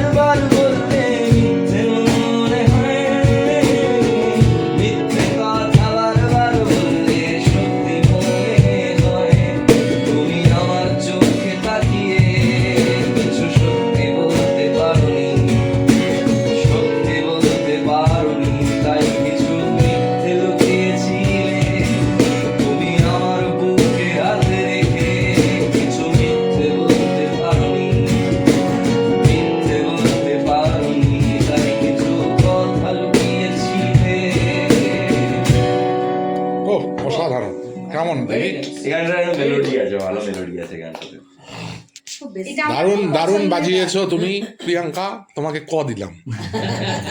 bottom, bottom, bottom. গানটার melody আছে ভালো মেলোডি আছে গানটাতে। খুব বেশি। এটা আমার দারুণ দারুণ বাজিয়েছো তুমি প্রিয়াঙ্কা তোমাকে ক দিলাম?